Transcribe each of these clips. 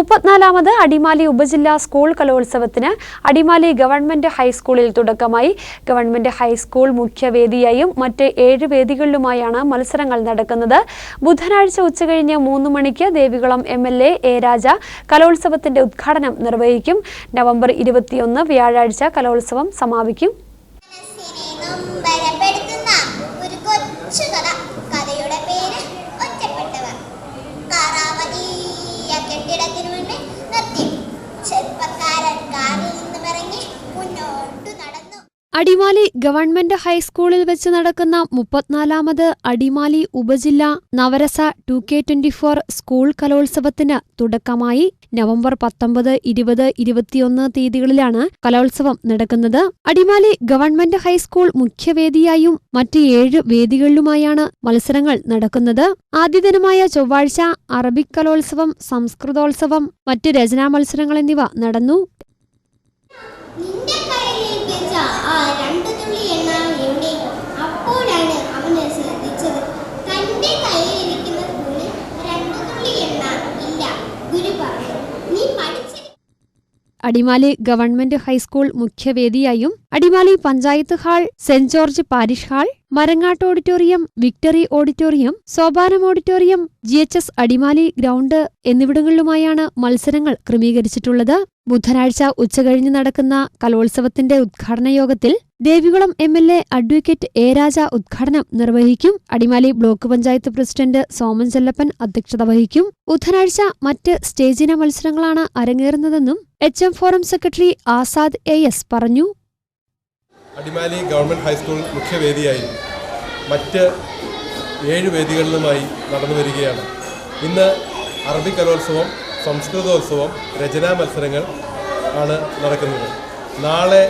മുപ്പത്തിനാലാമത് അടിമാലി ഉപജില്ലാ സ്കൂൾ കലോത്സവത്തിന് അടിമാലി ഗവൺമെന്റ് ഹൈസ്കൂളിൽ തുടക്കമായി. ഗവൺമെന്റ് ഹൈസ്കൂൾ മുഖ്യവേദിയായും മറ്റ് ഏഴ് വേദികളിലുമായാണ് മത്സരങ്ങൾ നടക്കുന്നത്. ബുധനാഴ്ച ഉച്ചകഴിഞ്ഞ് മൂന്ന് മണിക്ക് Devikulam M L A A Raja കലോത്സവത്തിന്റെ ഉദ്ഘാടനം നിർവഹിക്കും. നവംബർ ഇരുപത്തിയൊന്ന് വ്യാഴാഴ്ച കലോത്സവം സമാപിക്കും. era tenerme അടിമാലി ഗവൺമെന്റ് ഹൈസ്കൂളിൽ വെച്ച് നടക്കുന്ന മുപ്പത്തിനാലാമത് അടിമാലി ഉപജില്ല Navarasa two K twenty four school കലോത്സവത്തിന് തുടക്കമായി നവംബർ പത്തൊമ്പത് ഇരുപത് ഇരുപത്തിയൊന്ന് തീയതികളിലാണ് കലോത്സവം നടക്കുന്നത്. അടിമാലി ഗവൺമെന്റ് ഹൈസ്കൂൾ മുഖ്യവേദിയായും മറ്റ് ഏഴ് വേദികളിലുമായാണ് മത്സരങ്ങൾ നടക്കുന്നത്. ആദ്യ ദിനമായ ചൊവ്വാഴ്ച അറബിക് കലോത്സവം സംസ്കൃതോത്സവം മറ്റ് രചനാ മത്സരങ്ങൾ എന്നിവ നടന്നു. കയ്യിലേൽപ്പിച്ച ആ രണ്ടു തുള്ളി എണ്ണ എവിടെ അപ്പോഴാണ് അവന് ശ്രദ്ധിച്ചത്. തന്റെ കയ്യിലിരിക്കുന്ന സ്പൂണിൽ രണ്ടു തുള്ളി എണ്ണ ഇല്ല ഗുരു പറഞ്ഞു. നീ പഠിച്ച Adimali government high school മുഖ്യവേദിയായും Adimali panchayat hall saint George parish hall Marangatt auditorium victory auditorium Sopanam auditorium G H S Adimali ground എന്നിവിടങ്ങളിലുമായാണ് മത്സരങ്ങൾ ക്രമീകരിച്ചിട്ടുള്ളത്. ബുധനാഴ്ച ഉച്ചകഴിഞ്ഞ് നടക്കുന്ന കലോത്സവത്തിന്റെ ഉദ്ഘാടന യോഗത്തിൽ Devikulam M L A advocate A Raja ഉദ്ഘാടനം നിർവഹിക്കും. അടിമാലി ബ്ലോക്ക് പഞ്ചായത്ത് പ്രസിഡന്റ് സോമൻ ചെല്ലപ്പൻ അധ്യക്ഷത വഹിക്കും. ബുധനാഴ്ച മറ്റ് സ്റ്റേജിന മത്സരങ്ങളാണ് അരങ്ങേറുന്നതെന്നും H M forum secretary Azad A S പറഞ്ഞു. അടിമാലി ഗവൺമെന്റ് ഹൈസ്കൂൾ മുഖ്യവേദിയായി മറ്റ് ഏഴ് വേദികളിലുമായി നടന്നു വരികയാണ്. ഇന്ന് അറബി കലോത്സവം സംസ്കൃതോത്സവം രചനാ മത്സരങ്ങൾ ആണ് നടക്കുന്നത്. നാളെ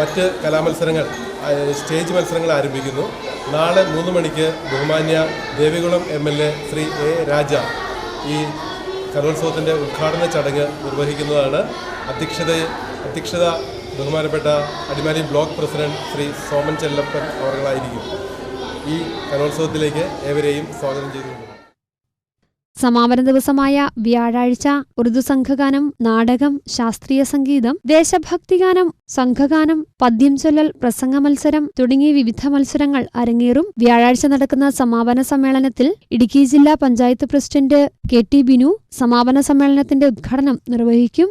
മറ്റ് കലാമത്സരങ്ങൾ സ്റ്റേജ് മത്സരങ്ങൾ ആരംഭിക്കുന്നു. നാളെ മൂന്ന് മണിക്ക് ബഹുമാന്യ Devikulam M L A Shri A Raja ഈ കലോത്സവത്തിന്റെ ഉദ്ഘാടന ചടങ്ങ് നിർവഹിക്കുന്നതാണ്. അധ്യക്ഷത അധ്യക്ഷത ബഹുമാനപ്പെട്ട അടിമാലി ബ്ലോക്ക് പ്രസിഡന്റ് ശ്രീ സോമൻ ചെല്ലപ്പൻ അവർകളായിരിക്കും ഈ കലോത്സവത്തിലേക്ക് ഏവരെയും സ്വാഗതം ചെയ്തിട്ടുണ്ട് സമാപന ദിവസമായ വ്യാഴാഴ്ച ഉറുദു സംഘഗാനം നാടകം ശാസ്ത്രീയ സംഗീതം ദേശഭക്തിഗാനം സംഘഗാനം പദ്യം ചൊല്ലൽ പ്രസംഗ മത്സരം തുടങ്ങിയ വിവിധ മത്സരങ്ങൾ അരങ്ങേറും. വ്യാഴാഴ്ച നടക്കുന്ന സമാപന സമ്മേളനത്തിൽ ഇടുക്കി ജില്ലാ panchayat president K T Binu സമാപന സമ്മേളനത്തിന്റെ ഉദ്ഘാടനം നിർവഹിക്കും.